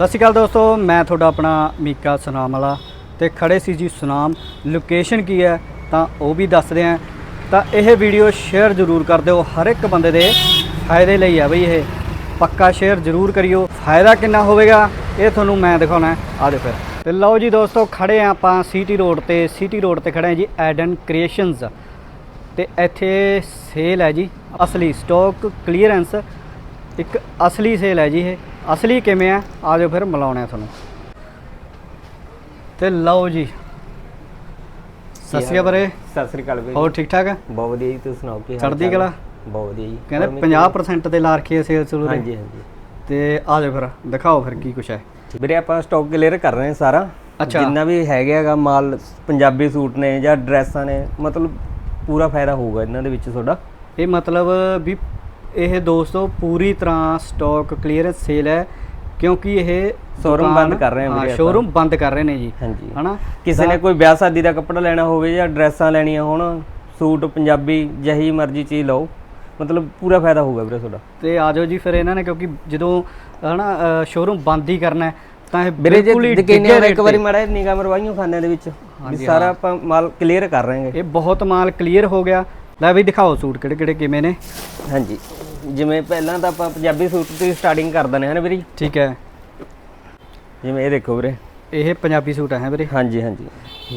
ਸਤਿ ਸ਼੍ਰੀ ਅਕਾਲ ਦੋਸਤੋ, ਮੈਂ ਤੁਹਾਡਾ ਆਪਣਾ ਮੀਕਾ ਸੁਨਾਮ ਵਾਲਾ ਤੇ ਖੜੇ ਸੀ ਜੀ ਸੁਨਾਮ। ਲੋਕੇਸ਼ਨ ਕੀ ਹੈ ਤਾਂ ਉਹ ਵੀ ਦੱਸਦੇ ਆਂ ਤਾਂ ਇਹ ਵੀਡੀਓ ਸ਼ੇਅਰ ਜ਼ਰੂਰ ਕਰ ਦਿਓ, ਹਰ ਇੱਕ ਬੰਦੇ ਦੇ ਫਾਇਦੇ ਲਈ ਆ ਬਈ ਇਹ। ਪੱਕਾ ਸ਼ੇਅਰ ਜ਼ਰੂਰ ਕਰਿਓ। ਫਾਇਦਾ ਕਿੰਨਾ ਹੋਵੇਗਾ, ਇਹ ਤੁਹਾਨੂੰ ਮੈਂ ਦਿਖਾਉਣਾ ਆ ਦੇਖੋ। ਫਿਰ ਤੇ ਲਓ ਜੀ ਦੋਸਤੋ, ਖੜੇ ਆਂ ਆਪਾਂ ਸਿਟੀ ਰੋਡ ਤੇ। ਸਿਟੀ ਰੋਡ ਤੇ ਖੜੇ ਆਂ ਜੀ ਐਡਨ ਕ੍ਰੀਏਸ਼ਨਸ ਤੇ ਇੱਥੇ ਸੇਲ ਹੈ ਜੀ। ਅਸਲੀ ਸਟਾਕ ਕਲੀਅਰੈਂਸ ਇੱਕ ਅਸਲੀ ਸੇਲ ਹੈ ਜੀ ਇਹ। ਅਸਲੀ ਕਿਵੇਂ ਆ ਆ ਜਾਓ ਫਿਰ ਮਿਲਾਉਣੇ ਆ ਤੁਹਾਨੂੰ। ਤੇ ਲਓ ਜੀ। ਸਤਿ ਸ਼੍ਰੀ ਅਕਾਲ ਵੀਰੇ। ਸਤਿ ਸ੍ਰੀ ਅਕਾਲ ਵੀਰ। ਹੋਰ ਠੀਕ ਠਾਕ ਹੈ? ਬਹੁਤ ਵਧੀਆ ਜੀ ਤੁਸੀਂ ਸੁਣਾਓ ਕੀ ਹਾਲ ਚੜ੍ਹਦੀ ਕਲਾ? ਬਹੁਤ ਵਧੀਆ ਜੀ। ਕਹਿੰਦੇ ਹੋਰ ਮੇਰੀ- 50% ਤੇ ਲਾ ਰੱਖੀ ਹੈ ਸੇਲ ਸੁਰੂ ਹਾਂਜੀ ਹਾਂਜੀ। ਤੇ ਆ ਜਾਓ ਫਿਰ ਦਿਖਾਓ ਫਿਰ ਕੀ ਕੁਛ ਹੈ। ਵੀਰੇ ਆਪਾਂ ਸਟਾਕ ਕਲੀਅਰ ਕਰ ਰਹੇ ਹਾਂ ਸਾਰਾ। ਅੱਛਾ। ਜਿੰਨਾ ਵੀ ਹੈਗਾ ਹੈਗਾ ਮਾਲ ਪੰਜਾਬੀ ਸੂਟ ਨੇ ਜਾਂ ਡਰੈਸਾਂ ਨੇ ਮਤਲਬ ਪੂਰਾ ਫਾਇਦਾ ਹੋਊਗਾ ਇਹਨਾਂ ਦੇ ਵਿੱਚ ਤੁਹਾਡਾ। ਇਹ ਮਤਲਬ ਵੀ ਇਹ ਦੋਸਤੋ ਪੂਰੀ ਤਰ੍ਹਾਂ ਸਟਾਕ ਕਲੀਅਰੈਂਸ ਸੇਲ ਹੈ ਕਿਉਂਕਿ ਇਹ ਦੁਕਾਨ- ਬੰਦ ਕਰ ਰਹੇ ਹਾਂ। ਸ਼ੋਰੂਮ ਬੰਦ ਕਰ ਰਹੇ ਨੇ ਜੀ ਹਾਂਜੀ। ਹਨਾ? ਕਿਸੇ ਨੇ ਕੋਈ ਵਿਆਹ ਸ਼ਾਦੀ ਦਾ ਕੱਪੜਾ ਲੈਣਾ ਹੋਵੇ ਜਾਂ ਡਰੈਸਾਂ ਲੈਣੀਆਂ ਹੋਣ ਸੂਟ ਪੰਜਾਬੀ ਜਿਹੀ ਮਰਜ਼ੀ ਚੀਜ਼ ਲਓ ਮਤਲਬ ਪੂਰਾ ਫਾਇਦਾ ਹੋਊਗਾ ਵੀਰੇ ਤੁਹਾਡਾ। ਤੇ ਆ ਜਾਓ ਜੀ ਫਿਰ ਇਹਨਾਂ ਨੇ ਕਿਉਂਕਿ ਜਦੋਂ ਹਨਾ ਸ਼ੋਰੂਮ ਬੰਦ ਹੀ ਕਰਨਾ ਹੈ, ਤਾਂ ਇਹ ਬਿਲਕੁਲ ਹੀ ਡਿੱਗੇ ਇੱਕ ਵਾਰੀ। ਮਾੜਾ ਨਿਗਾਹ ਮਰਵਾਈਓ ਖਾਨਿਆਂ ਦੇ ਵਿੱਚ ਸਾਰਾ ਆਪਾਂ ਮਾਲ ਕਲੀਅਰ ਕਰ ਰਹੇ ਹਾਂ ਇਹ ਬਹੁਤ ਮਾਲ ਕਲੀਅਰ ਹੋ ਗਿਆ। ਲੈ ਵੀ ਦਿਖਾਓ ਸੂਟ ਕਿਹੜੇ ਕਿਹੜੇ ਕਿਵੇਂ ਨੇ? ਹਾਂਜੀ। ਜਿਵੇਂ ਪਹਿਲਾਂ ਤਾਂ ਆਪਾਂ ਪੰਜਾਬੀ ਸੂਟ ਤੋਂ ਸਟਾਰਟਿੰਗ ਕਰ ਦਿੰਦੇ ਹਾਂ ਨਾ ਵੀਰੇ ਠੀਕ ਹੈ। ਜਿਵੇਂ ਇਹ ਦੇਖੋ ਵੀਰੇ। ਇਹ ਪੰਜਾਬੀ ਸੂਟ ਹੈ ਵੀਰੇ? ਹਾਂਜੀ ਹਾਂਜੀ।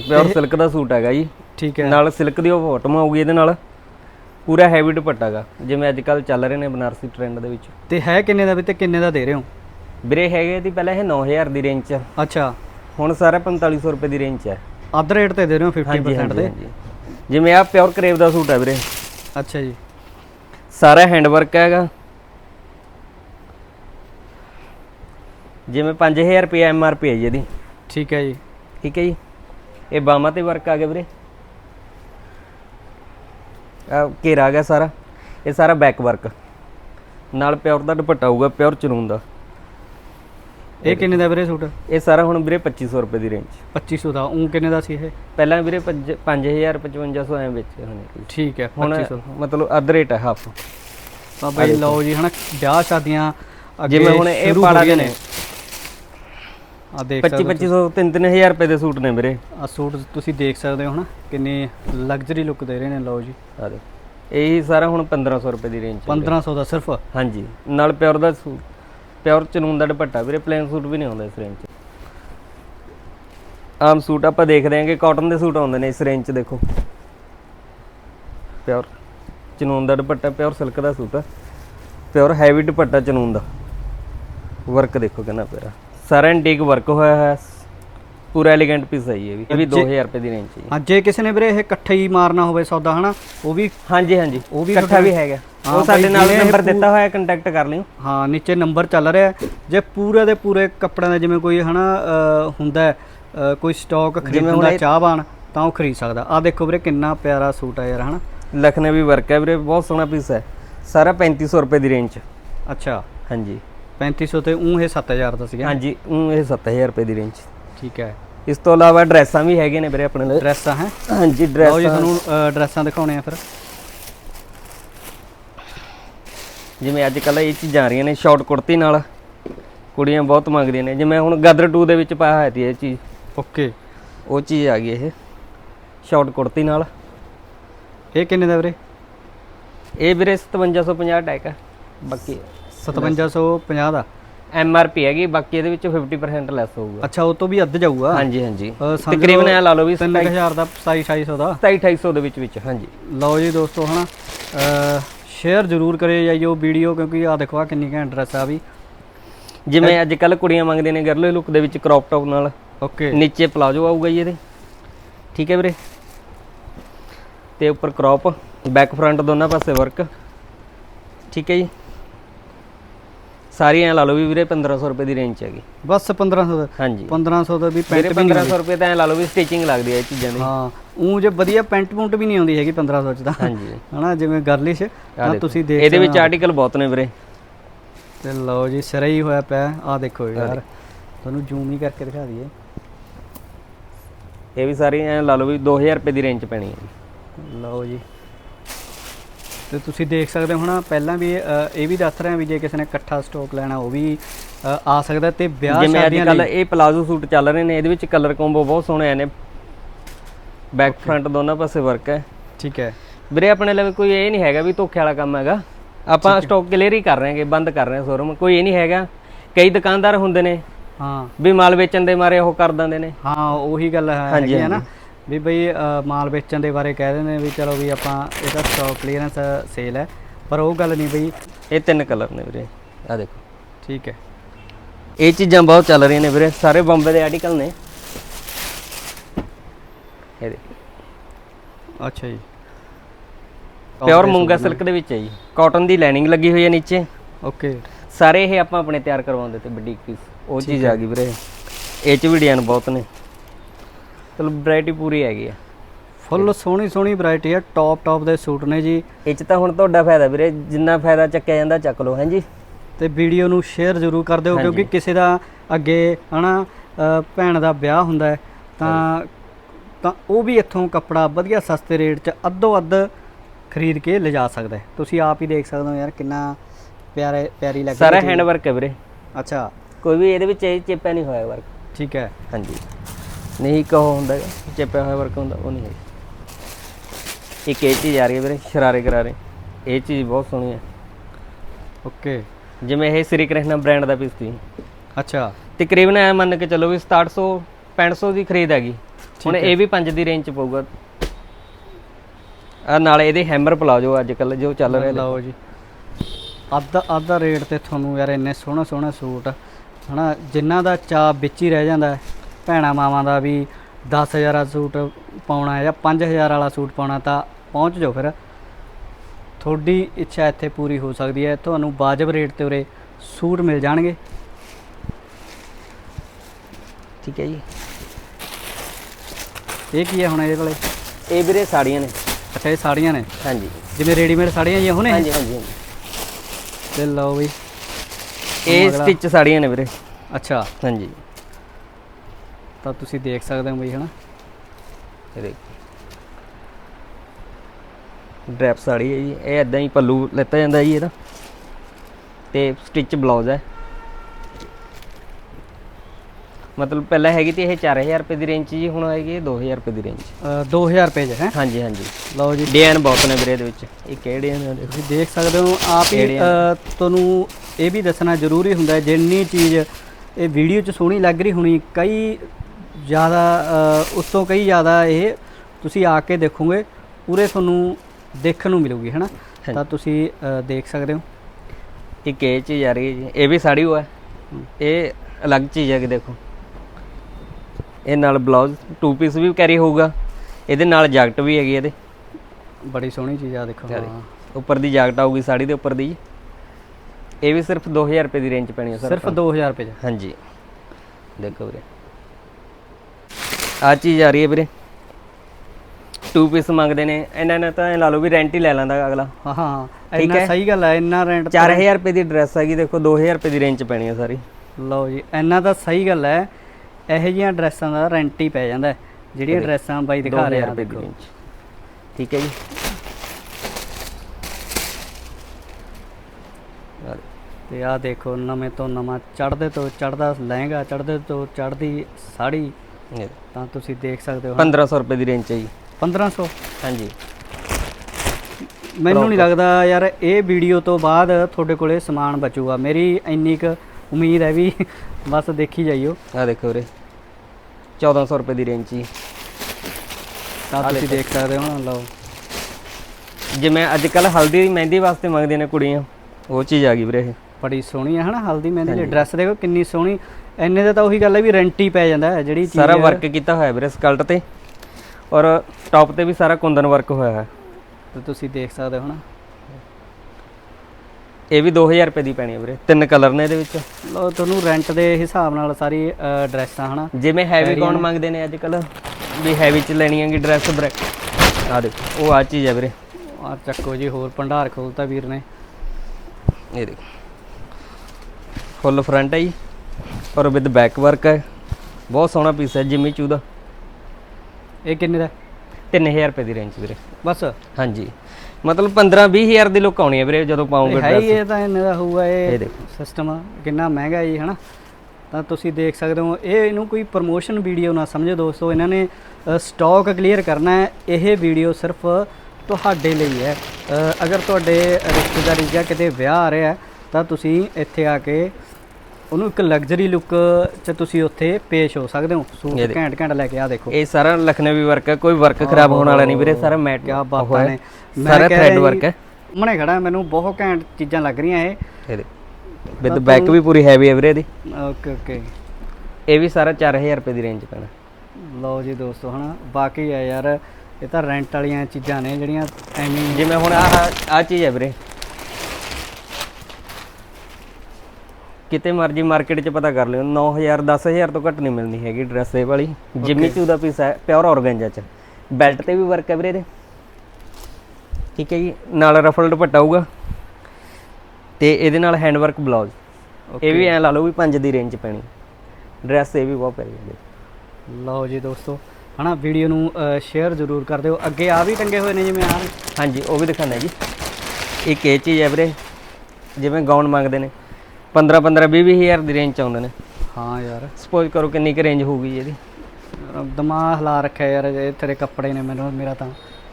ਪਿਓਰ ਸਿਲਕ ਦਾ ਸੂਟ ਹੈਗਾ ਜੀ। ਠੀਕ ਹੈ। ਨਾਲ ਸਿਲਕ ਦੀ ਉਹ ਬੋਟਮ ਆਊਗੀ ਇਹਦੇ ਨਾਲ। ਪੂਰਾ ਹੈਵੀ ਦੁਪੱਟਾ ਗਾ। ਜਿਵੇਂ ਅੱਜ ਕੱਲ ਚੱਲ ਰਹੇ ਨੇ ਬਨਾਰਸੀ ਟ੍ਰੈਂਡ ਦੇ ਵਿੱਚ। ਤੇ ਹੈ ਕਿੰਨੇ ਦਾ ਵੀ ਤੇ ਕਿੰਨੇ ਦਾ ਦੇ ਰਹੇ ਹੋ? ਵੀਰੇ ਹੈਗੇ ਦੀ ਪਹਿਲਾਂ ਇਹ 9000 ਦੀ ਰੇਂਜ 'ਚ ਅੱਛਾ। ਹੁਣ ਸਾਰਾ 4500 ਰੁਪਏ ਦੀ ਰੇਂਜ 'ਚ ਹੈ ਅੱਧ ਰੇਟ ਤੇ ਦੇ ਰਹੇ ਹੋ 50% ਦੇ ਹਾਂਜੀ। ਜਿਵੇਂ ਆ ਪਿਓਰ ਕਰੇਵ ਦਾ ਸੂਟ ਹੈ ਵੀਰੇ। ਅੱਛਾ ਜੀ। ਸਾਰਾ ਹੈਂਡ ਵਰਕ ਹੈਗਾ। ਜਿਵੇਂ 5000 ਰੁਪਏ ਐਮ ਆਰ ਪੀ ਹੈ ਜੀ ਇਹਦੀ। ਠੀਕ ਹੈ ਜੀ। ਠੀਕ ਹੈ ਜੀ। ਇਹ ਬਾਹਾਂ ਤੇ ਵਰਕ ਆ ਗਿਆ ਵੀਰੇ। ਆ ਘੇਰਾ ਆ ਗਿਆ ਸਾਰਾ। ਇਹ ਸਾਰਾ ਬੈਕ ਵਰਕ ਨਾਲ ਪਿਓਰ ਦਾ ਦੁਪੱਟਾ ਹੋਊਗਾ ਪਿਓਰ ਚਨੂਨ ਦਾ। ਇਹ ਕਿੰਨੇ ਦਾ ਵੀਰੇ ਸੂਟ? ਇਹ ਸਾਰਾ ਹੁਣ ਵੀਰੇ 2500 ਰੁਪਏ ਦੀ ਰੇਂਜ 2500 ਦਾ ਉਹ ਕਿੰਨੇ ਦਾ ਸੀ ਇਹ? ਪਹਿਲਾਂ ਵੀਰੇ 5000 5500 ਐ ਵਿੱਚ ਹੋਣੇ ਠੀਕ ਹੈ ਹੁਣ 2500 ਮਤਲਬ ਅੱਧ ਰੇਟ ਹੈ ਹਾਫ ਤਾਂ ਬਈ ਲਓ ਜੀ ਹਨਾ ਵਿਆਹ ਸ਼ਾਦੀਆਂ ਅੱਗੇ ਜਿਵੇਂ ਹੁਣ ਇਹ ਪਾੜਾ ਦੇ ਨੇ। ਆ ਦੇਖ 25 2500 3 3000 ਰੁਪਏ ਦੇ ਸੂਟ ਨੇ ਵੀਰੇ। ਆ ਸੂਟ ਤੁਸੀਂ ਦੇਖ ਸਕਦੇ ਹੋ ਹਨਾ ਕਿੰਨੀ ਲਗਜ਼ਰੀ ਲੁੱਕ ਦੇ ਰਹੇ ਨੇ ਲਓ ਜੀ। ਆ ਦੇ ਇਹੀ ਸਾਰਾ ਹੁਣ 1500 ਰੁਪਏ ਦੀ ਰੇਂਜ 'ਚ 1500 ਦਾ ਸਿਰਫ? ਹਾਂਜੀ ਨਾਲ ਪਿਓਰ ਦਾ ਸੂਟ। ਪਿਓਰ ਚਨੂਨ ਦਾ ਦੁਪੱਟਾ ਵੀਰੇ ਪਲੇਨ ਸੂਟ ਵੀ ਨਹੀਂ ਆਉਂਦਾ ਇਸ ਰੇਂਜ 'ਚ। ਆਮ ਸੂਟ ਆਪਾਂ ਦੇਖਦੇ ਹਾਂ ਕਿ ਕਾਟਨ ਦੇ ਸੂਟ ਆਉਂਦੇ ਨੇ ਇਸ ਰੇਂਜ 'ਚ ਦੇਖੋ। ਪਿਓਰ ਚਨੂਨ ਦਾ ਦੁਪੱਟਾ, ਪਿਓਰ ਸਿਲਕ ਦਾ ਸੂਟ ਆ। ਪਿਓਰ ਹੈਵੀ ਦੁਪੱਟਾ ਚਨੂਨ ਦਾ। ਵਰਕ ਦੇਖੋ ਕਿੰਨਾ ਪਿਆਰਾ। ਸਾਰਾ ਐਂਟੀਕ ਵਰਕ ਹੋਇਆ ਹੈ ਪੂਰਾ ਐਲੀਗੈਂਟ ਪੀਸ ਹੈ ਜੀ ਇਹ ਵੀ ਇਹ ਵੀ 2000 ਰੁਪਏ ਦੀ ਰੇਂਜ 'ਚ ਜੀ। ਹਾਂ ਜੇ ਕਿਸੇ ਨੇ ਵੀਰੇ ਇਹ ਇਕੱਠੇ ਹੀ ਮਾਰਨਾ ਹੋਵੇ ਸੌਦਾ ਹਨਾ? ਉਹ ਵੀ ਹਾਂਜੀ ਹਾਂਜੀ। ਉਹ ਵੀ ਇਕੱਠਾ ਵੀ ਹੈਗਾ। ਹਾਂ ਉਹ ਸਾਡੇ ਨਾਲ ਨੰਬਰ ਦਿੱਤਾ ਹੋਇਆ ਕੰਟੈਕਟ ਕਰ ਲਿਓ। ਹਾਂ ਨੀਚੇ ਨੰਬਰ ਚੱਲ ਰਿਹਾ ਹੈ। ਜੇ ਪੂਰੇ ਦੇ ਪੂਰੇ ਕੱਪੜਿਆਂ ਦਾ ਜਿਵੇਂ ਕੋਈ ਹਨਾ ਹੁੰਦਾ ਹੈ, ਕੋਈ ਸਟਾਕ ਖਰੀਦਣ ਹੁਣ ਦਾ ਇਹ- ਚਾਹਵਾਨ ਤਾਂ ਉਹ ਖਰੀਦ ਸਕਦਾ। ਆ ਦੇਖੋ ਵੀਰੇ ਕਿੰਨਾ ਪਿਆਰਾ ਸੂਟ ਹੈ ਯਾਰ ਹਨਾ? ਲਖਨਵੀ ਵਰਕ ਹੈ ਵੀਰੇ ਬਹੁਤ ਸੋਹਣਾ ਪੀਸ ਹੈ। ਸਾਰਾ 3500 ਰੁਪਏ ਦੀ ਰੇਂਜ 'ਚ ਅੱਛਾ। ਹਾਂਜੀ। 3500 ਤੇ ਉਹ ਇਹ 7000 ਦਾ ਸੀਗਾ। ਹਾਂਜੀ ਊਂ ਇਹ 7000 ਰੁਪਏ ਦੀ ਰੇਂਜ 'ਚ ਠੀਕ ਹੈ। ਇਸ ਤੋਂ ਇਲਾਵਾ ਡਰੈਸਾਂ ਵੀ ਹੈਗੇ ਨੇ ਵੀਰੇ ਆਪਣੇ ਲਈ। ਡਰੈਸਾਂ ਹੈ? ਹਾਂਜੀ ਲਓ ਜੀ ਡਰੈਸ ਤੁਹਾਨੂੰ ਡਰੈਸਾਂ ਦਿਖਾਉਣੇ ਆ ਫਿਰ। ਜਿਵੇਂ ਅੱਜ ਕੱਲ ਇਹ ਚੀਜ਼ਾਂ ਆ ਰਹੀਆਂ ਨੇ ਸ਼ਾਰਟ ਕੁੜਤੀ ਨਾਲ। ਕੁੜੀਆਂ ਬਹੁਤ ਮੰਗਦੀਆਂ ਨੇ। ਜਿਵੇਂ ਹੁਣ ਗਦਰ 2 ਦੇ ਵਿੱਚ ਪਾਇਆ ਹੋਇਆ ਸੀ ਇਹ ਚੀਜ਼। ਓਕੇ। ਉਹ ਚੀਜ਼ ਆ ਗਈ ਇਹ ਸ਼ਾਰਟ ਕੁੜਤੀ ਨਾਲ। ਇਹ ਕਿੰਨੇ ਦਾ ਵੀਰੇ? ਇਹ ਵੀਰੇ 5750 ਟੈਕ ਹੈ ਬਾਕੀ 5750 ਦਾ। ਐਮ ਆਰ ਪੀ ਹੈਗੀ ਬਾਕੀ ਇਹਦੇ ਵਿੱਚ 50% ਲੈਸ ਹੋਊਗਾ। ਅੱਛਾ ਉਹ ਤੋਂ ਵੀ ਅੱਧ ਜਾਊਗਾ? ਹਾਂਜੀ ਹਾਂਜੀ। ਸਮਝ ਤਕਰੀਬਨ ਲਓ ਐ ਲਾ ਲਓ ਵੀ 3000 ਦਾ 2700 ਦਾ। 2700 ਦੇ ਵਿੱਚ ਵਿੱਚ ਹਾਂਜੀ। ਲਓ ਜੀ ਦੋਸਤੋ ਹਨਾ ਸ਼ੇਅਰ ਜ਼ਰੂਰ ਕਰਿਓ ਜਾਈਓ ਵੀਡੀਓ ਕਿਉਂਕਿ ਆ ਦੇਖੋ ਆ ਕਿੰਨੀ ਘੈਂਟ ਡਰੈਸ ਆ ਵੀ। ਜਿਵੇਂ ਅੱਜ ਕੱਲ ਕੁੜੀਆਂ ਮੰਗਦੀਆਂ ਨੇ ਗਰਲੇ ਲੁੱਕ ਦੇ ਵਿੱਚ ਕ੍ਰੌਪ ਟੌਪ ਨਾਲ। ਓਕੇ ਨੀਚੇ ਪਲਾਜੋ ਆਊਗਾ ਜੀ ਇਹਦੇ। ਠੀਕ ਹੈ ਵੀਰੇ? ਤੇ ਉੱਪਰ ਕ੍ਰੌਪ ਬੈਕ ਫਰੰਟ ਦੋਨਾਂ ਪਾਸੇ ਵਰਕ ਠੀਕ ਹੈ ਜੀ? ਸਾਰੀ ਐ ਲਾ ਲਓ ਵੀ ਵੀਰੇ 1500 ਰੁਪਏ ਦੀ ਰੇਂਜ ਚ ਹੈਗੀ। ਬਸ 1500 ਦਾ। ਹਾਂਜੀ। 1500 ਦਾ ਵੀ ਪੈਂਟ ਵੀ ਨਹੀਂ 1500 ਰੁਪਏ ਤਾਂ ਐ ਲਾ ਲਓ ਵੀ ਸਟਿਚਿੰਗ ਲੱਗਦੀ ਹੈ ਇਹ ਚੀਜ਼ਾਂ ਦੀ। ਹਾਂ ਉਹ ਜੇ ਵਧੀਆ ਪੈਂਟ ਪੁੰਟ ਵੀ ਨਹੀਂ ਆਉਂਦੀ ਹੈਗੀ 1500 ਚ ਤਾਂ। ਹਾਂਜੀ। ਹਨਾ ਜਿਵੇਂ ਗਰਲਿਸ਼ ਤਾਂ। ਤੁਸੀਂ ਦੇਖ ਇਹਦੇ ਵਿੱਚ। ਆਰਟੀਕਲ ਬਹੁਤ ਨੇ ਵੀਰੇ। ਤੇ ਲਓ ਜੀ ਸਿਰਾ ਹੀ ਹੋਇਆ ਪਿਆ। ਆ ਦੇਖੋ ਯਾਰ ਤੁਹਾਨੂੰ ਜ਼ੂਮ ਹੀ ਕਰਕੇ ਦਿਖਾ ਦਈਏ। ਇਹ ਵੀ ਸਾਰੀ ਐ ਲਾ ਲਓ ਵੀ 2000 ਰੁਪਏ ਦੀ ਰੇਂਜ ਚ ਪੈਣੀ ਹੈ। ਲਓ ਜੀ। ਤੇ ਤੁਸੀਂ ਦੇਖ ਸਕਦੇ ਹੋ ਨਾ ਪਹਿਲਾਂ ਵੀ ਇਹ ਵੀ ਦੱਸ ਰਹੇ ਆ ਵੀ ਜੇ ਕਿਸੇ ਨੇ ਇਕੱਠਾ ਸਟਾਕ ਲੈਣਾ ਉਹ ਵੀ ਆ ਸਕਦਾ ਤੇ ਵਿਆਹ ਜਿਵੇਂ ਅੱਜ ਸ਼ਾਦੀਆਂ ਕੱਲ ਲਈ। ਇਹ ਪਲਾਜ਼ੋ ਸੂਟ ਚੱਲ ਰਹੇ ਨੇ ਇਹਦੇ ਵਿੱਚ ਕਲਰ ਕੰਬੋ ਬਹੁਤ ਸੋਹਣੇ ਆਏ ਨੇ। ਬੈਕ ਫਰੰਟ ਦੋਨਾਂ ਪਾਸੇ ਵਰਕ ਹੈ। ਠੀਕ ਹੈ। ਵੀਰੇ ਆਪਣੇ ਲਈ ਕੋਈ ਇਹ ਨਹੀਂ ਹੈਗਾ ਵੀ ਧੋਖੇ ਵਾਲਾ ਕੰਮ ਹੈਗਾ। ਆਪਾਂ ਸਟਾਕ ਕਲੀਅਰ ਹੀ ਕਰ ਰਹੇ ਹਾਂਗੇ ਬੰਦ ਕਰ ਰਹੇ ਹਾਂ ਸ਼ੋਰੂਮ ਕੋਈ ਇਹ ਨਹੀਂ ਹੈਗਾ। ਕਈ ਦੁਕਾਨਦਾਰ ਹੁੰਦੇ ਨੇ ਹਾਂ। ਵੀ ਮਾਲ ਵੇਚਣ ਦੇ ਮਾਰੇ ਉਹ ਕਰ ਦਿੰਦੇ ਨੇ। ਹਾਂ ਉਹੀ ਗੱਲ ਹੈ ਹੈਗੀ ਹੈ ਨਾ। ਵੀ ਬਈ ਮਾਲ ਵੇਚਣ ਦੇ ਬਾਰੇ ਕਹਿ ਦਿੰਦੇ ਨੇ ਵੀ ਚਲੋ ਵੀ ਆਪਾਂ ਇਹਦਾ ਸਟਾਕ ਕਲੀਅਰੈਂਸ ਸੇਲ ਹੈ। ਪਰ ਉਹ ਗੱਲ ਨਹੀਂ ਬਈ। ਇਹ ਤਿੰਨ ਕਲਰ ਨੇ ਵੀਰੇ। ਆ ਦੇਖੋ। ਠੀਕ ਹੈ। ਇਹ ਚੀਜ਼ਾਂ ਬਹੁਤ ਚੱਲ ਰਹੀਆਂ ਨੇ ਵੀਰੇ। ਸਾਰੇ ਬੰਬੇ ਦੇ ਆਰਟੀਕਲ ਨੇ। ਇਹ ਦੇਖੋ। ਅੱਛਾ ਜੀ। ਪਿਓਰ ਮੂੰਗਾ ਸਿਲਕ ਦੇ ਵਿੱਚ ਹੈ ਜੀ। ਕਾਟਨ ਦੀ ਲਾਈਨਿੰਗ ਲੱਗੀ ਹੋਈ ਹੈ ਨੀਚੇ। ਓਕੇ ਸਾਰੇ ਇਹ ਆਪਾਂ ਆਪਣੇ ਤਿਆਰ ਕਰਵਾਉਂਦੇ ਤੇ ਵੱਡੀ ਪੀਸ ਉਹ ਚੀਜ਼ ਆ ਗਈ ਵੀਰੇ। ਇਹ ਚ ਵੀ ਡਿਜ਼ਾਈਨ ਬਹੁਤ ਨੇ। ਚਲੋ ਵੈਰਾਈਟੀ ਪੂਰੀ ਹੈਗੀ ਆ। ਫੁੱਲ ਸੋਹਣੀ ਸੋਹਣੀ ਵੈਰਾਈਟੀ ਹੈ ਟੌਪ ਟੌਪ ਦੇ ਸੂਟ ਨੇ ਜੀ। ਇਹ ਚ ਤਾਂ ਹੁਣ ਤੁਹਾਡਾ ਫਾਇਦਾ ਵੀਰੇ ਜਿੰਨਾ ਫਾਇਦਾ ਚੱਕਿਆ ਜਾਂਦਾ ਚੱਕ ਲਓ ਹਾਂਜੀ ਤੇ ਵੀਡੀਓ ਨੂੰ ਸ਼ੇਅਰ ਜ਼ਰੂਰ ਕਰ ਦਿਓ ਕਿਉਂਕਿ ਕਿਸੇ ਦਾ ਅੱਗੇ ਹਨਾ ਭੈਣ ਦਾ ਵਿਆਹ ਹੁੰਦਾ ਹੈ ਤਾਂ ਤਾਂ ਉਹ ਵੀ ਇੱਥੋਂ ਕੱਪੜਾ ਵਧੀਆ ਸਸਤੇ ਰੇਟ 'ਚ ਅੱਧੋ ਅੱਧ ਖਰੀਦ ਕੇ ਲਿਜਾ ਸਕਦਾ ਹੈ। ਤੁਸੀਂ ਆਪ ਹੀ ਦੇਖ ਸਕਦੇ ਹੋ ਯਾਰ ਕਿੰਨਾ ਪਿਆਰੇ ਪਿਆਰੀ ਲੱਗ ਸਾਰਾ ਹੈਂਡ ਵਰਕ ਹੈ ਵੀਰੇ। ਅੱਛਾ। ਕੋਈ ਵੀ ਇਹਦੇ ਵਿੱਚ ਚਿਪਿਆ ਨਹੀਂ ਹੋਇਆ ਵਰਕ ਠੀਕ ਹੈ। ਹਾਂਜੀ। ਨਹੀਂ ਕਹੋ ਹੁੰਦਾ ਹੈਗਾ, ਚਿਪਿਆ ਹੋਇਆ ਵਰਕ ਹੁੰਦਾ ਉਹ ਨਹੀਂ ਹੈ ਇੱਕ ਇਹ ਚੀਜ਼ ਆ ਰਹੀ ਹੈ ਵੀਰੇ ਸ਼ਰਾਰੇ ਕਰਾਰੇ। ਇਹ ਚੀਜ਼ ਬਹੁਤ ਸੋਹਣੀ ਹੈ। ਓਕੇ। ਜਿਵੇਂ ਇਹ ਸ੍ਰੀ ਕ੍ਰਿਸ਼ਨਾ ਬ੍ਰਾਂਡ ਦਾ ਪੀਸ ਸੀ ਅੱਛਾ। ਤਕਰੀਬਨ ਐ ਮੰਨ ਕੇ ਚੱਲੋ ਵੀ 6700 6500 ਦੀ ਖਰੀਦ ਹੈਗੀ। ਹੁਣ ਇਹ ਵੀ 5 ਦੀ ਰੇਂਜ ਚ ਪਊਗਾ। ਆ ਨਾਲੇ ਇਹਦੇ ਹੈਮਰ ਪਲਾਜੋ ਅੱਜ ਕੱਲ ਜੋ ਚੱਲ ਰਿਹਾ ਲਓ ਜੀ। ਅੱਧਾ ਅੱਧਾ ਰੇਟ ਤੇ ਤੁਹਾਨੂੰ ਯਾਰ ਇੰਨੇ ਸੋਹਣੇ ਸੋਹਣੇ ਸੂਟ ਹਨਾ ਜਿਨ੍ਹਾਂ ਦਾ ਚਾ ਵਿੱਚ ਹੀ ਰਹਿ ਜਾਂਦਾ ਹੈ ਭੈਣਾ ਮਾਵਾਂ ਦਾ ਵੀ 10000 ਦਾ ਸੂਟ ਪਾਉਣਾ ਹੈ ਜਾਂ 5000 ਵਾਲਾ ਸੂਟ ਪਾਉਣਾ ਤਾਂ ਪਹੁੰਚ ਜਾਓ ਫਿਰ। ਤੁਹਾਡੀ ਇੱਛਾ ਇੱਥੇ ਪੂਰੀ ਹੋ ਸਕਦੀ ਹੈ। ਤੁਹਾਨੂੰ ਵਾਜਬ ਰੇਟ ਤੇ ਉਰੇ ਸੂਟ ਮਿਲ ਜਾਣਗੇ। ਠੀਕ ਹੈ ਜੀ। ਇਹ ਕੀ ਹੈ ਹੁਣ ਇਹਦੇ ਕੋਲੇ? ਇਹ ਵੀਰੇ ਸਾੜੀਆਂ ਨੇ। ਅੱਛਾ ਇਹ ਸਾੜੀਆਂ ਨੇ? ਹਾਂਜੀ। ਜਿਵੇਂ ਰੈਡੀਮੇਡ ਸਾੜੀਆਂ ਜੀ ਹੁਣੇ? ਹਾਂਜੀ ਹਾਂਜੀ। ਤੇ ਲਓ ਬਈ। ਇਹ ਸਟਿਚ ਸਾੜੀਆਂ ਨੇ ਵੀਰੇ। ਅੱਛਾ। ਹਾਂਜੀ। ਤਾਂ ਤੁਸੀਂ ਦੇਖ ਸਕਦੇ ਹੋ ਬਈ ਹਨਾ? ਇਹ ਦੇਖ। ਡਰੈਪ ਸਾੜੀ ਹੈ ਜੀ। ਇਹ ਇਦਾਂ ਹੀ ਪੱਲੂ ਲੈਤਾ ਜਾਂਦਾ ਜੀ ਇਹਦਾ। ਤੇ ਸਟਿਚ ਬਲਾਊਜ਼ ਹੈ। ਮਤਲਬ ਪਹਿਲਾਂ ਹੈਗੀ ਤੇ ਇਹ 4000 ਰੁਪਏ ਦੀ ਰੇਂਜ ਜੀ ਹੁਣ ਆਏਗੀ ਇਹ 2000 ਰੁਪਏ ਦੀ ਰੇਂਜ 'ਚ ਅ, 2000 ਰੁਪਏ ਹੈ। ਹਾਂਜੀ ਹਾਂਜੀ। ਲਓ ਜੀ। ਡਿਜ਼ਾਈਨ ਬਹੁਤ ਨੇ ਵੀਰੇ ਇਹਦੇ ਵਿੱਚ। ਇਹ ਕਿਹੜੇ ਨੇ ਤੁਸੀਂ ਦੇਖ ਸਕਦੇ ਹੋ ਆਪ ਹੀ ਤੁਹਾਨੂੰ ਇਹ ਵੀ ਦੱਸਣਾ ਜ਼ਰੂਰੀ ਹੁੰਦਾ ਹੈ ਜਿੰਨੀ ਚੀਜ਼ ਇਹ ਵੀਡੀਓ 'ਚ ਸੋਹਣੀ ਲੱਗ ਰਹੀ ਹੋਣੀ ਕਈ ਜ਼ਿਆਦਾ ਉਸ ਤੋਂ ਕਈ ਜ਼ਿਆਦਾ ਇਹ ਤੁਸੀਂ ਆ ਕੇ ਦੇਖੋਗੇ ਪੂਰੇ ਤੁਹਾਨੂੰ ਦੇਖਣ ਨੂੰ ਮਿਲੂਗੀ ਹਨਾ? ਤਾਂ ਤੁਸੀਂ ਦੇਖ ਸਕਦੇ ਹੋ। ਇੱਕ ਇਹ ਚੀਜ਼ ਆ ਰਹੀ ਹੈ ਜੀ ਇਹ ਵੀ ਸਾੜੀ ਹੋਇਆ ਇਹ ਅਲੱਗ ਚੀਜ਼ ਹੈ ਕਿ ਦੇਖੋ। ਇਹ ਨਾਲ ਬਲਾਊਜ਼ ਟੂ ਪੀਸ ਵੀ ਕੈਰੀ ਹੋਊਗਾ। ਇਹਦੇ ਨਾਲ ਜੈਕਟ ਵੀ ਹੈਗੀ ਇਹਦੇ। ਬੜੀ ਸੋਹਣੀ ਚੀਜ਼ ਆ ਦੇਖੋ। ਉੱਪਰ ਦੀ ਜੈਕਟ ਆਊਗੀ ਸਾੜੀ ਦੇ ਉੱਪਰ ਦੀ। ਇਹ ਵੀ ਸਿਰਫ 2000 ਰੁਪਏ ਦੀ ਰੇਂਜ 'ਚ ਪੈਣੀ ਹੈ ਸਰ ਸਿਰਫ 2000 ਰੁਪਏ ਹਾਂਜੀ। ਦੇਖੋ ਵੀਰੇ। ਆ ਚੀਜ਼ ਆ ਰਹੀ ਹੈ ਵੀਰੇ। ਟੂ ਪੀਸ ਮੰਗਦੇ ਨੇ। ਇਹਨਾਂ ਨੇ ਤਾਂ ਇਹ ਲਾ ਲਓ ਵੀ ਰੈਂਟ ਹੀ ਲੈ ਲੈਂਦਾ ਅਗਲਾ। ਹਾਂ ਹਾਂ। ਠੀਕ ਹੈ। ਸਹੀ ਗੱਲ ਹੈ ਇੰਨਾ ਰੈਂਟ 4000 ਰੁਪਏ ਦੀ ਡਰੈਸ ਹੈਗੀ ਦੇਖੋ 2000 ਰੁਪਏ ਦੀ ਰੇਂਜ 'ਚ ਪੈਣੀ ਹੈ ਸਾਰੀ। ਲਓ ਜੀ ਇੰਨਾ ਤਾਂ ਸਹੀ ਗੱਲ ਹੈ ਇਹੋ ਜਿਹੀਆਂ ਡਰੈਸਾਂ ਦਾ ਰੈਂਟ ਹੀ ਪੈ ਜਾਂਦਾ। ਜਿਹੜੀਆਂ ਡਰੈਸਾਂ ਬਾਈ ਦਿਖਾ 2000 ਰਿਹਾ ਰੁਪਏ ਦੀ ਦੇਖੋ। ਰੇਂਜ ਠੀਕ ਹੈ ਜੀ। ਆ। ਤੇ ਆਹ ਦੇਖੋ ਨਵੇਂ ਤੋਂ ਨਵਾਂ ਚੜ੍ਹਦੇ ਤੋਂ ਚੜ੍ਹਦਾ ਲਹਿੰਗਾ ਚੜ੍ਹਦੇ ਤੋਂ ਚੜ੍ਹਦੀ ਸਾੜੀ। ਤਾਂ। ਤੁਸੀਂ ਦੇਖ ਸਕਦੇ ਹੋ। 1500 ਰੁਪਏ ਦੀ ਰੇਂਜ ਹੈ ਜੀ। 1500 ਹਾਂਜੀ। ਮੈਨੂੰ ਨਹੀਂ ਲੱਗਦਾ ਯਾਰ ਇਹ ਵੀਡੀਓ ਤੋਂ ਬਾਅਦ ਤੁਹਾਡੇ ਕੋਲੇ ਸਮਾਨ ਬਚੂਗਾ। ਮੇਰੀ ਇੰਨੀ ਕੁ ਉਮੀਦ ਹੈ ਵੀ ਬਸ ਦੇਖੀ ਜਾਈਓ। ਆ ਦੇਖੋ ਵੀਰੇ। 1400 ਰੁਪਏ ਦੀ ਰੇਂਜ ਜੀ। ਤਾਂ ਤੁਸੀਂ ਦੇਖ। ਸਕਦੇ ਹੋ ਲਓ। ਜਿਵੇਂ ਅੱਜ ਕੱਲ ਹਲਦੀ ਦੀ ਮਹਿੰਦੀ ਵਾਸਤੇ ਮੰਗਦੀਆਂ ਨੇ ਕੁੜੀਆਂ ਉਹ ਚੀਜ਼ ਆ ਗਈ ਵੀਰੇ ਇਹ। ਬੜੀ ਸੋਹਣੀ ਹੈ ਹਨਾ ਹਲਦੀ ਮਹਿੰਦੀ ਲਈ ਡਰੈਸ ਦੇਖੋ ਕਿੰਨੀ ਸੋਹਣੀ। ਐਨੇ ਦਾ ਤਾਂ ਉਹੀ ਗੱਲ ਹੈ ਵੀ ਰੈਂਟ ਹੀ ਪੈ ਜਾਂਦਾ ਹੈ ਜਿਹੜੀ ਚੀਜ਼ ਸਾਰਾ ਵਰਕ ਕੀਤਾ ਹੋਇਆ ਵੀਰੇ ਸਕਲਟ ਤੇ। ਔਰ ਟੌਪ ਤੇ ਵੀ ਸਾਰਾ ਕੁੰਦਨ ਵਰਕ ਹੋਇਆ ਹੈ। ਤੇ ਤੁਸੀਂ ਦੇਖ ਸਕਦੇ ਹੋ ਨਾ। ਇਹ ਵੀ 2000 ਰੁਪਏ ਦੀ ਪੈਣੀ ਹੈ ਵੀਰੇ ਤਿੰਨ ਕਲਰ ਨੇ ਇਹਦੇ ਵਿੱਚ। ਲਓ ਤੁਹਾਨੂੰ ਰੈਂਟ ਦੇ ਹਿਸਾਬ ਨਾਲ ਸਾਰੀ ਅ, ਡਰੈਸਾਂ ਹਨਾ। ਜਿਵੇਂ ਹੈਵੀ ਕੌਣ ਮੰਗਦੇ ਨੇ ਅੱਜ ਕੱਲ ਵੀ ਹੈਵੀ ਚ ਲੈਣੀ ਹੈਗੀ ਡਰੈਸ ਬ੍ਰੈਕ ਆ ਦੇਖੋ ਉਹ ਆ ਚੀਜ਼ ਹੈ ਵੀਰੇ। ਆ ਚੱਕੋ ਜੀ ਹੋਰ ਭੰਡਾਰ ਖੋਲਤਾ ਵੀਰ ਨੇ। ਇਹ ਦੇਖੋ। ਫੁੱਲ ਫਰੰਟ ਹੈ ਜੀ। ਔਰ ਵਿਦ ਬੈਕ ਵਰਕ ਹੈ। ਬਹੁਤ ਸੋਹਣਾ ਪੀਸ ਹੈ ਜਿਮੀ ਚੂ ਦਾ। ਇਹ ਕਿੰਨੇ ਦਾ? 3000 ਰੁਪਏ ਦੀ ਰੇਂਜ ਵੀਰੇ। ਬਸ। ਹਾਂਜੀ। ਮਤਲਬ 15 20000 ਦੀ ਲੁੱਕ ਆਉਣੀ ਹੈ ਵੀਰੇ ਜਦੋਂ ਪਾਉਂਗੇ ਹੈ ਹੀ ਇਹ ਤਾਂ ਇਹਨਾਂ ਦਾ ਹੋਊਗਾ ਇਹ ਇਹ। ਸਿਸਟਮ ਕਿੰਨਾ ਮਹਿੰਗਾ ਜੀ ਹਨਾ? ਤਾਂ ਤੁਸੀਂ ਦੇਖ ਸਕਦੇ ਹੋ ਇਹ ਇਹਨੂੰ ਕੋਈ ਪ੍ਰੋਮੋਸ਼ਨ ਵੀਡੀਓ ਨਾ ਸਮਝੋ ਦੋਸਤੋ। ਇਹਨਾਂ ਨੇ ਸਟਾਕ ਕਲੀਅਰ ਕਰਨਾ ਹੈ। ਇਹ ਵੀਡੀਓ ਸਿਰਫ ਤੁਹਾਡੇ ਲਈ ਹੈ। ਅਗਰ ਤੁਹਾਡੇ ਰਿਸ਼ਤੇਦਾਰੀ ਜਾਂ ਕਿਤੇ ਵਿਆਹ ਆ ਰਿਹਾ ਹੈ, ਤਾਂ ਤੁਸੀਂ ਇੱਥੇ ਆ ਕੇ ਉਹਨੂੰ ਇੱਕ ਲਗਜ਼ਰੀ ਲੁੱਕ 'ਚ ਤੁਸੀਂ ਉੱਥੇ ਪੇਸ਼ ਹੋ ਸਕਦੇ ਹੋ। ਸੂਟ। ਘੈਂਟ ਘੈਂਟ ਲੈ ਕੇ ਆ ਦੇਖੋ। ਇਹ ਸਾਰਾ ਲਖਨਵੀ ਵਰਕ ਹੈ ਕੋਈ ਵਰਕ ਖਰਾਬ ਹੋਣ ਵਾਲਾ ਨਹੀਂ ਵੀਰੇ ਸਾਰਾ ਮੈਟ ਕਿਆ ਬਾਤਾਂ ਨੇ। ਸਾਰਾ ਥ੍ਰੈਡ ਵਰਕ ਹੈ। ਮਨੇ ਖੜਾ ਮੈਨੂੰ ਬਹੁਤ ਘੈਂਟ ਚੀਜ਼ਾਂ ਲੱਗ ਰਹੀਆਂ ਇਹ। ਵਿਦ ਬੈਕ ਵੀ ਪੂਰੀ ਹੈਵੀ ਹੈ ਵੀਰੇ ਇਹਦੀ। Okay okay. ਇਹ ਵੀ ਸਾਰਾ 4000 ਰੁਪਏ ਦੀ ਰੇਂਜ ਪੈਣਾ। ਲਓ ਜੀ ਦੋਸਤੋ ਹਨਾ ਬਾਕੀ ਆ ਯਾਰ ਇਹ ਤਾਂ ਰੈਂਟ ਵਾਲੀਆਂ ਚੀਜ਼ਾਂ ਨੇ ਜਿਹੜੀਆਂ ਐਵੇਂ ਹੀ- ਜਿਵੇਂ ਹੁਣ ਆਹ ਆ ਚੀਜ਼ ਹੈ ਵੀਰੇ। ਕਿਤੇ ਮਰਜ਼ੀ ਮਾਰਕੀਟ 'ਚ ਪਤਾ ਕਰ ਲਿਓ 9000 10000 ਤੋਂ ਘੱਟ ਨਹੀਂ ਮਿਲਣੀ ਹੈਗੀ ਡਰੈਸ ਇਹ ਵਾਲੀ। ਜਿੰਮੀ ਚੂ ਦਾ ਪੀਸ ਹੈ ਪਿਓਰ ਔਰਗੈਂਜਾ 'ਚ। ਬੈਲਟ ਤੇ ਵੀ ਵਰਕ ਹੈ ਵੀਰੇ ਇਹਦੇ। ਠੀਕ ਹੈ ਜੀ ਨਾਲ ਰਫਲ ਦੁਪੱਟਾ ਆਊਗਾ। ਤੇ ਇਹਦੇ ਨਾਲ ਹੈਂਡ ਵਰਕ ਬਲਾਉਜ਼ ਇਹ ਵੀ ਐ ਲਾ ਲਓ ਵੀ 5 ਦੀ ਰੇਂਜ 'ਚ ਪੈਣੀ। ਡਰੈਸ ਇਹ ਵੀ ਬਹੁਤ ਪਿਆਰੀ ਹੈ ਲਓ ਜੀ ਦੋਸਤੋ ਹਨਾ ਵੀਡੀਓ ਨੂੰ ਸ਼ੇਅਰ ਜ਼ਰੂਰ ਕਰ ਦਿਓ। ਅੱਗੇ ਆ ਵੀ ਟੰਗੇ ਹੋਏ ਨੇ ਜਿਵੇਂ ਆਹ। ਹਾਂਜੀ ਉਹ ਵੀ ਦਿਖਾਣਾ ਜੀ। ਇੱਕ ਇਹ ਚੀਜ਼ ਹੈ ਵੀਰੇ ਜਿਵੇਂ ਗਾਊਨ ਮੰਗਦੇ ਨੇ। 15 15 20 20 ਹਜ਼ਾਰ ਦੀ ਰੇਂਜ ਚ ਆਉਂਦੇ ਨੇ। ਹਾਂ ਯਾਰ। ਸਪੋਜ਼ ਕਰੋ ਕਿੰਨੀ ਕੁ ਰੇਂਜ ਹੋਊਗੀ ਇਹਦੀ। ਦਿਮਾਗ ਹਿਲਾ ਰੱਖਿਆ ਯਾਰ ਇਹ ਤੇਰੇ ਕੱਪੜੇ ਨੇ ਮੈਨੂੰ ਮੇਰਾ ਤਾਂ।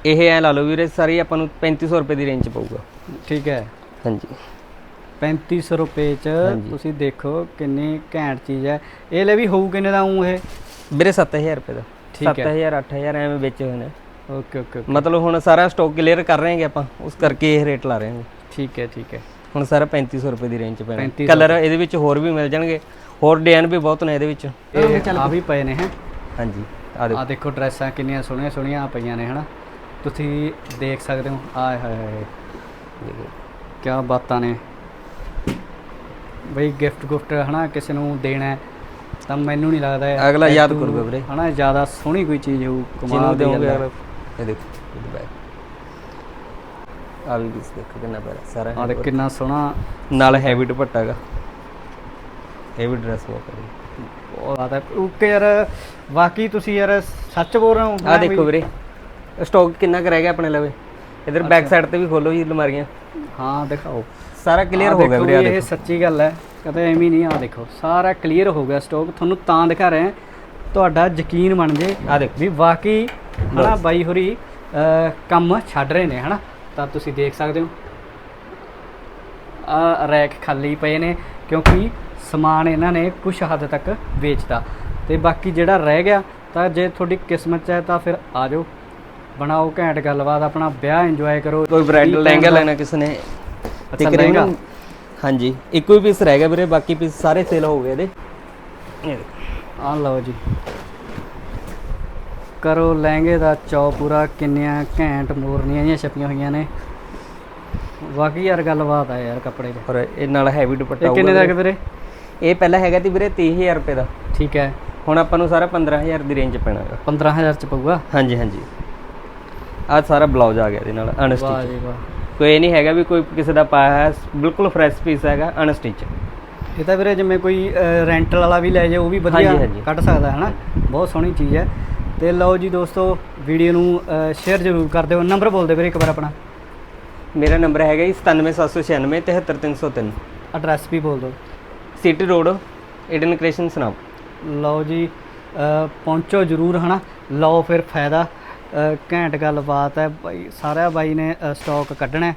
ਇਹ ਐ ਲਾ ਲਓ ਵੀਰੇ ਸਾਰੀ ਆਪਾਂ ਨੂੰ 3500 ਰੁਪਏ ਦੀ ਰੇਂਜ ਚ ਪਊਗਾ। ਠੀਕ ਹੈ। ਹਾਂਜੀ। 3500 ਰੁਪਏ ਚ। ਤੁਸੀਂ ਦੇਖੋ ਕਿੰਨੀ ਘੈਂਟ ਚੀਜ਼ ਹੈ। ਇਹ ਲੈ ਵੀ ਹੋਊ ਕਿੰਨੇ ਦਾ ਉਂ ਇਹ? ਵੀਰੇ 7000 ਰੁਪਏ ਦਾ। ਠੀਕ ਹੈ। 7000 8000 ਐਵੇਂ ਵੇਚੇ ਹੋਏ ਨੇ। ਓਕੇ ਓਕੇ ਮਤਲਬ ਹੁਣ ਸਾਰਾ ਸਟਾਕ ਕਲੀਅਰ ਕਰ ਰਹੇ ਹਾਂਗੇ ਆਪਾਂ ਉਸ ਕਰਕੇ ਇਹ ਰੇਟ ਲਾ ਰਹੇ ਹਾਂ। ਠੀਕ ਹੈ ਠੀਕ ਹੈ। ਹੁਣ ਸਾਰਾ 3500 ਰੁਪਏ ਦੀ ਰੇਂਜ ਚ ਪੈਣਾ। 3500 ਕਲਰ ਇਹਦੇ ਵਿੱਚ ਹੋਰ ਵੀ ਮਿਲ ਜਾਣਗੇ। ਹੋਰ ਡਿਜ਼ਾਈਨ ਵੀ ਬਹੁਤ ਨੇ ਇਹਦੇ ਵਿੱਚ। ਇਹ ਆ ਵੀ ਪਏ ਨੇ ਹੈ? ਹਾਂਜੀ ਆ ਦੇਖੋ। ਆ ਦੇਖੋ ਡਰੈਸਾਂ ਕਿੰਨੀਆਂ ਸੋਹਣੀਆਂ ਸੋਹਣੀਆਂ ਪਈਆਂ ਨੇ ਹਨਾ? ਤੁਸੀਂ ਦੇਖ ਸਕਦੇ ਹੋ। ਆਏ ਹਾਏ ਹਾਏ ਕੀ ਬਾਤਾਂ ਨੇ। ਬਈ ਗਿਫਟ ਗੁਫਟ ਹਨਾ ਕਿਸੇ ਨੂੰ ਦੇਣਾ ਤਾਂ ਮੈਨੂੰ ਨਹੀਂ ਲੱਗਦਾ ਅਗਲਾ ਯਾਦ ਕਰੂਗਾ ਵੀਰੇ। ਹਨਾ ਜ਼ਿਆਦਾ ਸੋਹਣੀ ਕੋਈ ਚੀਜ਼ ਹੋਊ ਕਮਾਲ ਦੀ ਗੱਲ। ਇਹ ਦੇਖੋ ਆ ਵੀ ਦੇਖੋ ਕਿੰਨਾ ਪਿਆਰਾ ਸਾਰਾ ਆ ਦੇ ਕਿੰਨਾ ਸੋਹਣਾ। ਨਾਲ ਹੈਵੀ ਦੁਪੱਟਾ ਹੈਗਾ। ਇਹ ਵੀ ਡਰੈਸ ਪਿਆਰੀ ਉਹ ਆਦਾ ਓਕੇ ਯਾਰ ਬਾਕੀ ਤੁਸੀਂ ਯਾਰ ਸੱਚ ਬੋਲ ਰਹੇ ਹੋ? ਆ ਦੇਖੋ ਵੀਰੇ ਸਟਾਕ ਕਿੰਨਾ ਕੁ ਰਹਿ ਗਿਆ ਆਪਣੇ ਲਵੇ। ਇਧਰ ਬੈਕ ਸਾਈਡ ਤੇ ਵੀ ਖੋਲੋ ਜੀ ਅਲਮਾਰੀਆਂ। ਹਾਂ ਦਿਖਾਓ। ਸਾਰਾ ਕਲੀਅਰ ਆਹ ਹੋ ਗਿਆ ਦੇਖੋ ਵੀਰੇ ਆ ਵੀ ਇਹ ਦੇਖੋ। ਸੱਚੀ ਗੱਲ ਹੈ ਕਦੇ ਐਵੇਂ ਹੀ ਨਹੀਂ ਆ ਦੇਖੋ। ਸਾਰਾ ਕਲੀਅਰ ਹੋ ਗਿਆ ਸਟਾਕ ਤੁਹਾਨੂੰ ਤਾਂ ਦਿਖਾ ਰਹੇ ਹਾਂ ਤੁਹਾਡਾ ਯਕੀਨ ਬਣ ਜੇ ਆ ਦੇਖੋ। ਵੀ ਵਾਕਈ ਹਨਾ ਬਾਈ ਹੋਰੀ ਅਹ, ਕੰਮ ਛੱਡ ਰਹੇ ਨੇ ਹਨਾ? ਤਾਂ ਤੁਸੀਂ ਦੇਖ ਸਕਦੇ ਹੋ। ਆ ਰੈਕ ਖਾਲੀ ਪਏ ਨੇ ਕਿਉਂਕਿ ਸਮਾਨ ਇਹਨਾਂ ਨੇ ਕੁਝ ਹੱਦ ਤੱਕ ਵੇਚਤਾ। ਤੇ ਬਾਕੀ ਜਿਹੜਾ ਰਹਿ ਗਿਆ ਤਾਂ ਜੇ ਤੁਹਾਡੀ ਕਿਸਮਤ 'ਚ ਹੈ ਤਾਂ ਫਿਰ ਆ ਜਾਓ। ਬਣਾਓ ਘੈਂਟ ਗੱਲਬਾਤ ਆਪਣਾ ਵਿਆਹ ਇੰਜੋਏ ਕਰੋ। ਕੋਈ ਬ੍ਰਾਈਡਲ ਲਹਿੰਗਾ ਲੈਣਾ ਕਿਸ ਨੇ? ਅੱਛਾ, ਲਹਿੰਗਾ। ਹਾਂਜੀ ਇੱਕੋ ਹੀ ਪੀਸ ਰਹਿ ਗਿਆ ਵੀਰੇ ਬਾਕੀ ਪੀਸ ਸਾਰੇ ਸੇਲ ਹੋ ਗਏ ਇਹਦੇ। ਆ ਲਓ ਜੀ। ਕਰੋ ਲਹਿੰਗੇ ਦਾ ਚੌ ਪੂਰਾ ਕਿੰਨੀਆਂ ਘੈਂਟ ਮੋਰਨੀਆਂ ਜਿਹੀਆਂ ਛਪੀਆਂ ਹੋਈਆਂ ਨੇ। ਵਾਕਈ ਯਾਰ ਗੱਲਬਾਤ ਆ ਯਾਰ ਕੱਪੜੇ ਦੀ। ਔਰ ਇਹ ਨਾਲ ਹੈਵੀ ਦੁਪੱਟਾ ਇਹ ਕਿੰਨੇ ਦਾ ਕਿ ਵੀਰੇ? ਇਹ ਪਹਿਲਾਂ ਹੈਗਾ ਤੀ ਵੀਰੇ 30000 ਰੁਪਏ ਦਾ। ਠੀਕ ਹੈ। ਹੁਣ ਆਪਾਂ ਨੂੰ ਸਾਰਾ 15000 ਦੀ ਰੇਂਜ ਪੈਣਾ ਹੈਗਾ। 15000 ਚ ਪਊਗਾ? ਹਾਂਜੀ ਹਾਂਜੀ। ਆਹ ਸਾਰਾ ਬਲਾਊਜ਼ ਆ ਗਿਆ ਇਹਦੇ ਨਾਲ ਵਾਹ ਅਨਸਟਿਚ ਜੀ ਵਾਹ। ਕੋਈ ਇਹ ਨਹੀਂ ਹੈਗਾ ਵੀ ਕੋਈ ਕਿਸੇ ਦਾ ਪਾਇਆ ਹੈ ਬਿਲਕੁਲ ਫਰੈਸ਼ ਪੀਸ ਹੈਗਾ ਅਨਸਟਿਚ ਇਹ ਤਾਂ ਵੀਰੇ ਜਿਵੇਂ ਕੋਈ ਰੈਂਟਲ ਵਾਲਾ ਵੀ ਲੈ ਜਾਏ ਉਹ ਵੀ ਵਧੀਆ ਹਾਂਜੀ, ਹਾਂਜੀ। ਕੱਢ ਸਕਦਾ ਹੈ ਨਾ? ਬਹੁਤ ਸੋਹਣੀ ਚੀਜ਼ ਹੈ। ਤੇ ਲਓ ਜੀ ਦੋਸਤੋ ਵੀਡੀਓ ਨੂੰ ਸ਼ੇਅਰ ਜ਼ਰੂਰ ਕਰ ਦਿਓ। ਨੰਬਰ ਬੋਲ ਦਿਓ ਵੀਰੇ ਇੱਕ ਵਾਰ ਆਪਣਾ। ਮੇਰਾ ਨੰਬਰ ਹੈਗਾ ਜੀ 97796 73303 ਐਡਰੈਸ ਵੀ ਬੋਲ ਦਿਓ। ਸਿਟੀ ਰੋਡ ਏਡਨ ਕ੍ਰੇਸ਼ਨ ਸਨਾਮ ਲਓ ਜੀ ਪਹੁੰਚੋ ਜਰੂਰ ਹਨਾ? ਲਓ ਫਿਰ ਫਾਇਦਾ। ਘੈਂਟ ਗੱਲਬਾਤ ਹੈ ਬਾਈ ਸਾਰਾ ਬਾਈ ਨੇ ਸਟਾਕ ਕੱਢਣਾ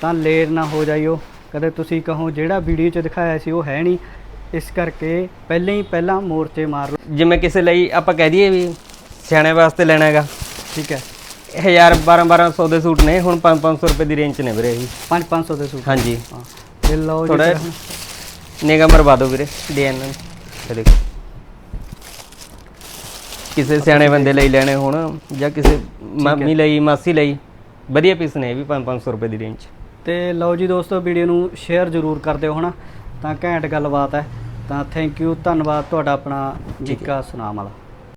ਤਾਂ ਲੇਟ ਨਾ ਹੋ ਜਾਈਓ। ਕਦੇ ਤੁਸੀਂ ਕਹੋ ਜਿਹੜਾ ਵੀਡੀਓ 'ਚ ਦਿਖਾਇਆ ਸੀ ਉਹ ਹੈ ਨਹੀਂ। ਇਸ ਕਰਕੇ ਪਹਿਲਾਂ ਹੀ ਪਹਿਲਾਂ ਮੋਰਚੇ ਮਾਰ ਲਓ। ਜਿਵੇਂ ਕਿਸੇ ਲਈ ਆਪਾਂ ਕਹਿ ਦਈਏ ਵੀ ਸਿਆਣੇ ਵਾਸਤੇ ਲੈਣਾ ਹੈਗਾ। ਠੀਕ ਹੈ। 1000 12 1200 ਦੇ ਸੂਟ ਨੇ। ਹੁਣ 5 500 ਰੁਪਏ ਦੀ ਰੇਂਜ 'ਚ ਨੇ ਵੀਰੇ ਇਹ। 5-500 ਦੇ ਸੂਟ। ਹਾਂਜੀ। ਹਾਂ। ਤੇ ਲਓ ਜੀ ਥੋੜਾ ਨਿਗਾ ਮਰਵਾ ਦਿਓ ਵੀਰੇ ਡਿਜ਼ਾਈਨ ਇਹ ਦੇਖੋ। ਕਿਸੇ ਸਿਆਣੇ ਬੰਦੇ ਲਈ ਲੈਣੇ ਹੋਣ ਜਾਂ ਕਿਸੇ ਮਾਮੀ ਲਈ ਮਾਸੀ ਲਈ ਵਧੀਆ ਪੀਸ ਨੇ ਇਹ ਵੀ 5 500 ਰੁਪਏ ਦੀ ਰੇਂਜ 'ਚ ਤੇ ਲਓ ਜੀ ਦੋਸਤੋ ਵੀਡੀਓ ਨੂੰ ਸ਼ੇਅਰ ਜ਼ਰੂਰ ਕਰ ਦਿਓ ਹਨਾ? ਤਾਂ ਘੈਂਟ ਗੱਲਬਾਤ ਹੈ। ਤਾਂ ਥੈਂਕ ਯੂ ਧੰਨਵਾਦ ਤੁਹਾਡਾ ਆਪਣਾ ਜੀਕਾ ਸੁਨਾਮ ਵਾਲਾ।